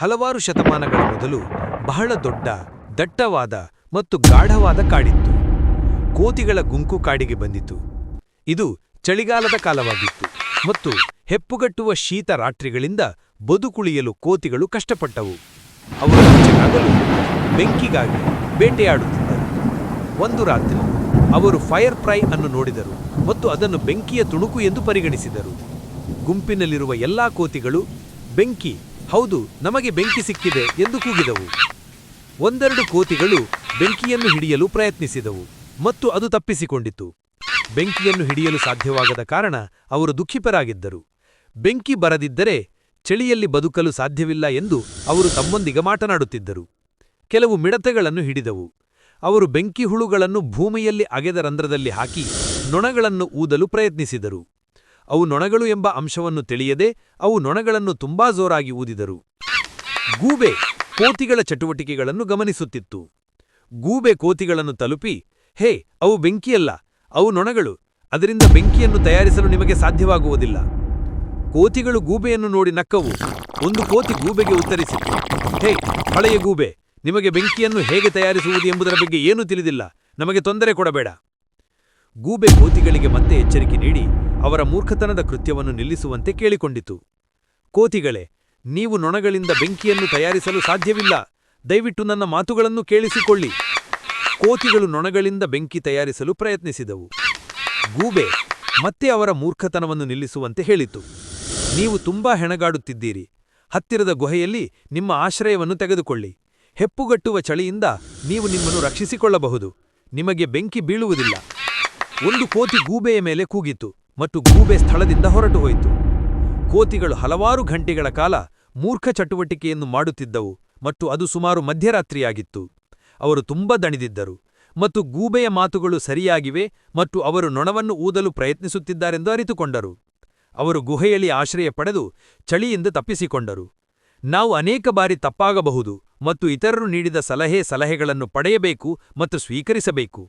ಹಲವಾರು ಶತಮಾನಗಳ ಮೊದಲು ಬಹಳ ದೊಡ್ಡ, ದಟ್ಟವಾದ ಮತ್ತು ಗಾಢವಾದ ಕಾಡಿತ್ತು. ಕೋತಿಗಳ ಗುಂಕು ಕಾಡಿಗೆ ಬಂದಿತು. ಇದು ಚಳಿಗಾಲದ ಕಾಲವಾಗಿತ್ತು ಮತ್ತು ಹೆಪ್ಪುಗಟ್ಟುವ ಶೀತ ರಾತ್ರಿಗಳಿಂದ ಬದುಕುಳಿಯಲು ಕೋತಿಗಳು ಕಷ್ಟಪಟ್ಟವು. ಅವರು ಹೆಚ್ಚಾಗಲು ಬೆಂಕಿಗಾಗಿ ಬೇಟೆಯಾಡುತ್ತಿದ್ದರು. ಒಂದು ರಾತ್ರಿ ಅವರು ಫೈರ್ ಫ್ರೈ ಅನ್ನು ನೋಡಿದರು ಮತ್ತು ಅದನ್ನು ಬೆಂಕಿಯ ತುಣುಕು ಎಂದು ಪರಿಗಣಿಸಿದರು. ಗುಂಪಿನಲ್ಲಿರುವ ಎಲ್ಲಾ ಕೋತಿಗಳು ಬೆಂಕಿ ಹೌದು, ನಮಗೆ ಬೆಂಕಿ ಸಿಕ್ಕಿದೆ ಎಂದು ಕೂಗಿದವು. ಒಂದೆರಡು ಕೋತಿಗಳು ಬೆಂಕಿಯನ್ನು ಹಿಡಿಯಲು ಪ್ರಯತ್ನಿಸಿದವು ಮತ್ತು ಅದು ತಪ್ಪಿಸಿಕೊಂಡಿತು ಬೆಂಕಿಯನ್ನು ಹಿಡಿಯಲು ಸಾಧ್ಯವಾಗದ ಕಾರಣ ಅವರು ದುಃಖಿಪರಾಗಿದ್ದರು ಬೆಂಕಿ ಬರದಿದ್ದರೆ ಚಳಿಯಲ್ಲಿ ಬದುಕಲು ಸಾಧ್ಯವಿಲ್ಲ ಎಂದು ಅವರು ತಮ್ಮೊಂದಿಗೆ ಮಾತನಾಡುತ್ತಿದ್ದರು. ಕೆಲವು ಮಿಡತೆಗಳನ್ನು ಹಿಡಿದವು. ಅವರು ಬೆಂಕಿ ಹುಳುಗಳನ್ನು ಭೂಮಿಯಲ್ಲಿ ಅಗೆದ ರಂಧ್ರದಲ್ಲಿ ಹಾಕಿ ನೊಣಗಳನ್ನು ಊದಲು ಪ್ರಯತ್ನಿಸಿದರು. ಅವು ನೊಣಗಳು ಎಂಬ ಅಂಶವನ್ನು ತಿಳಿಯದೆ ಅವು ನೊಣಗಳನ್ನು ತುಂಬಾ ಜೋರಾಗಿ ಊದಿದರು. ಗೂಬೆ ಕೋತಿಗಳ ಚಟುವಟಿಕೆಗಳನ್ನು ಗಮನಿಸುತ್ತಿತ್ತು. ಗೂಬೆ ಕೋತಿಗಳನ್ನು ತಲುಪಿ, ಹೇ, ಅವು ಬೆಂಕಿಯಲ್ಲ, ಅವು ನೊಣಗಳು, ಅದರಿಂದ ಬೆಂಕಿಯನ್ನು ತಯಾರಿಸಲು ನಿಮಗೆ ಸಾಧ್ಯವಾಗುವುದಿಲ್ಲ. ಕೋತಿಗಳು ಗೂಬೆಯನ್ನು ನೋಡಿ ನಕ್ಕವು, ಒಂದು ಕೋತಿ ಗೂಬೆಗೆ ಉತ್ತರಿಸಿತು. ಹೇ, ಹಳೆಯ ಗೂಬೆ, ನಿಮಗೆ ಬೆಂಕಿಯನ್ನು ಹೇಗೆ ತಯಾರಿಸುವುದು ಎಂಬುದರ ಬಗ್ಗೆ ಏನೂ ತಿಳಿದಿಲ್ಲ, ನಮಗೆ ತೊಂದರೆ ಕೊಡಬೇಡ. ಗೂಬೆ ಕೋತಿಗಳಿಗೆ ಮತ್ತೆ ಎಚ್ಚರಿಕೆ ನೀಡಿ ಅವರ ಮೂರ್ಖತನದ ಕೃತ್ಯವನ್ನು ನಿಲ್ಲಿಸುವಂತೆ ಕೇಳಿಕೊಂಡಿತು. ಕೋತಿಗಳೇ, ನೀವು ನೊಣಗಳಿಂದ ಬೆಂಕಿಯನ್ನು ತಯಾರಿಸಲು ಸಾಧ್ಯವಿಲ್ಲ. ದಯವಿಟ್ಟು ನನ್ನ ಮಾತುಗಳನ್ನು ಕೇಳಿಸಿಕೊಳ್ಳಿ. ಕೋತಿಗಳು ನೊಣಗಳಿಂದ ಬೆಂಕಿ ತಯಾರಿಸಲು ಪ್ರಯತ್ನಿಸಿದವು. ಗೂಬೆ ಮತ್ತೆ ಅವರ ಮೂರ್ಖತನವನ್ನು ನಿಲ್ಲಿಸುವಂತೆ ಹೇಳಿತು. ನೀವು ತುಂಬಾ ಹೆಣಗಾಡುತ್ತಿದ್ದೀರಿ. ಹತ್ತಿರದ ಗುಹೆಯಲ್ಲಿ ನಿಮ್ಮ ಆಶ್ರಯವನ್ನು ತೆಗೆದುಕೊಳ್ಳಿ. ಹೆಪ್ಪುಗಟ್ಟುವ ಚಳಿಯಿಂದ ನೀವು ನಿಮ್ಮನ್ನು ರಕ್ಷಿಸಿಕೊಳ್ಳಬಹುದು. ನಿಮಗೆ ಬೆಂಕಿ ಬೀಳುವುದಿಲ್ಲ. ಒಂದು ಕೋತಿ ಗೂಬೆಯ ಮೇಲೆ ಕೂಗಿತು. ಮತ್ತು ಗೂಬೆ ಸ್ಥಳದಿಂದ ಹೊರಟು ಹೋಯಿತು. ಕೋತಿಗಳು ಹಲವಾರು ಗಂಟೆಗಳ ಕಾಲ ಮೂರ್ಖ ಚಟುವಟಿಕೆಯನ್ನು ಮಾಡುತ್ತಿದ್ದವು ಮತ್ತು ಅದು ಸುಮಾರು ಮಧ್ಯರಾತ್ರಿಯಾಗಿತ್ತು. ಅವರು ತುಂಬ ದಣಿದಿದ್ದರು ಮತ್ತು ಗೂಬೆಯ ಮಾತುಗಳು ಸರಿಯಾಗಿವೆ ಮತ್ತು ಅವರು ನೊಣವನ್ನು ಊದಲು ಪ್ರಯತ್ನಿಸುತ್ತಿದ್ದಾರೆಂದು ಅರಿತುಕೊಂಡರು. ಅವರು ಗುಹೆಯಲ್ಲಿ ಆಶ್ರಯ ಪಡೆದು ಚಳಿಯಿಂದ ತಪ್ಪಿಸಿಕೊಂಡರು. ನಾವು ಅನೇಕ ಬಾರಿ ತಪ್ಪಾಗಬಹುದು ಮತ್ತು ಇತರರು ನೀಡಿದ ಸಲಹೆ ಸಲಹೆಗಳನ್ನು ಪಡೆಯಬೇಕು ಮತ್ತು ಸ್ವೀಕರಿಸಬೇಕು.